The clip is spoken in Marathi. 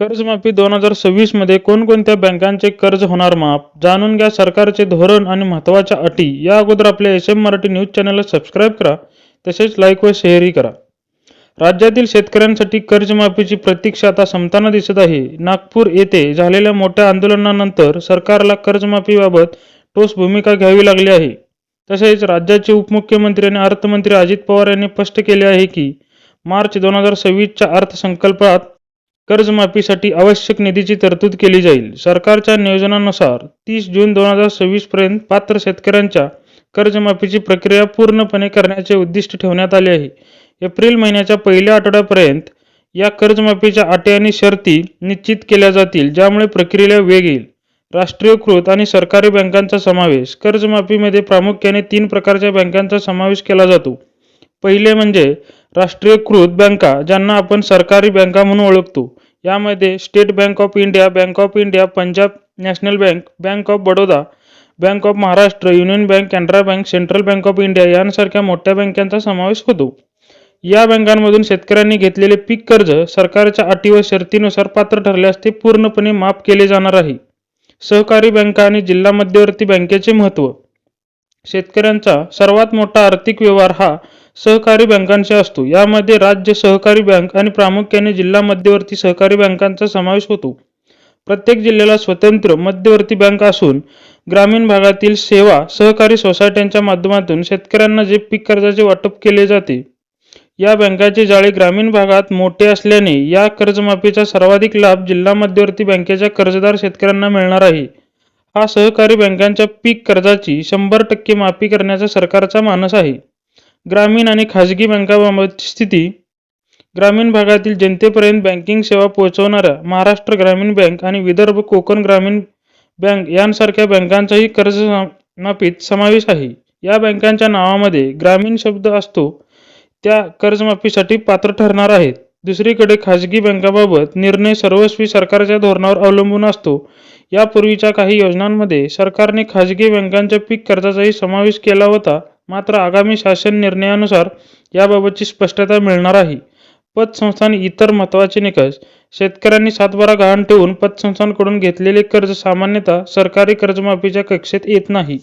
कर्जमाफी दोन हजार सव्वीसमध्ये कोणकोणत्या बँकांचे कर्ज होणार माफ? जाणून घ्या सरकारचे धोरण आणि महत्त्वाच्या अटी. या अगोदर आपल्या एस एम मराठी न्यूज चॅनलला सबस्क्राईब करा तसेच लाईक व शेअरही करा. राज्यातील शेतकऱ्यांसाठी कर्जमाफीची प्रतीक्षा आता संपताना दिसत आहे. नागपूर येथे झालेल्या मोठ्या आंदोलनानंतर सरकारला कर्जमाफीबाबत ठोस भूमिका घ्यावी लागली आहे. तसेच राज्याचे उपमुख्यमंत्री आणि अर्थमंत्री अजित पवार यांनी स्पष्ट केले आहे की मार्च दोन हजार सव्वीसच्या अर्थसंकल्पात कर्जमाफीसाठी आवश्यक निधीची तरतूद केली जाईल. सरकारच्या नियोजनानुसार तीस जून दोन हजार सव्वीस पर्यंत पात्र शेतकऱ्यांच्या कर्जमाफीची प्रक्रिया पूर्णपणे करण्याचे उद्दिष्ट ठेवण्यात आले आहे. एप्रिल महिन्याच्या पहिल्या आठवड्यापर्यंत या कर्जमाफीच्या अटी आणि शर्ती निश्चित केल्या जातील ज्यामुळे प्रक्रियेला वेग येईल. राष्ट्रीयकृत आणि सरकारी बँकांचा समावेश. कर्जमाफीमध्ये प्रामुख्याने तीन प्रकारच्या बँकांचा समावेश केला जातो. पहिले म्हणजे राष्ट्रीयकृत बँका ज्यांना आपण सरकारी बँका म्हणून ओळखतो. यामध्ये State Bank of India Bank of India Punjab National Bank Bank of Baroda Bank of Maharashtra Union Bank Canara Bank Central Bank of India यांसारख्या मोठ्या बँकांचा समावेश होतो. या बँकांमधून शेतकऱ्यांनी घेतलेले पीक कर्ज सरकारच्या अटी व शर्तीनुसार पात्र ठरल्यास ते पूर्णपणे माफ केले जाणार आहे. सहकारी बँका आणि जिल्हा मध्यवर्ती बँकेचे महत्त्व. शेतकऱ्यांचा सर्वात मोठा आर्थिक व्यवहार हा सहकारी बँकांचा असतो. यामध्ये राज्य सहकारी बँक आणि प्रामुख्याने जिल्हा मध्यवर्ती सहकारी बँकांचा समावेश होतो. प्रत्येक जिल्ह्याला स्वतंत्र मध्यवर्ती बँक असून ग्रामीण भागातील सेवा सहकारी सोसायट्यांच्या माध्यमातून शेतकऱ्यांना जे पीक कर्जाचे वाटप केले जाते या बँकाचे जाळे ग्रामीण भागात मोठे असल्याने या कर्जमाफीचा सर्वाधिक लाभ जिल्हा मध्यवर्ती बँकेच्या कर्जदार शेतकऱ्यांना मिळणार आहे. हा सहकारी बँकांच्या पीक कर्जाची शंभर टक्के माफी करण्याचा सरकारचा मानस आहे. ग्रामीण आणि खाजगी बँकाबाबतची स्थिती. ग्रामीण भागातील जनतेपर्यंत बँकिंग सेवा पोहोचवणाऱ्या महाराष्ट्र ग्रामीण बँक आणि विदर्भ कोकण ग्रामीण बँक यांसारख्या बँकांचाही कर्जमाफीत समावेश आहे. या बँकांच्या नावामध्ये ग्रामीण शब्द असतो. त्या कर्जमाफीसाठी पात्र ठरणार आहेत. दुसरीकडे खाजगी बँकाबाबत निर्णय सर्वस्वी सरकारच्या धोरणावर अवलंबून असतो. यापूर्वीच्या काही योजनांमध्ये सरकारने खाजगी बँकांच्या पीक कर्जाचाही समावेश केला होता. मात्र आगामी शासन निर्णयानुसार याबाबतची स्पष्टता मिळणार आहे. पतसंस्थान इतर महत्त्वाचे निकष शेतकऱ्यांनी सातबारा गहाण ठेवून पतसंस्थांकडून घेतलेले कर्ज सामान्यतः सरकारी कर्जमाफीच्या कक्षेत येत नाही.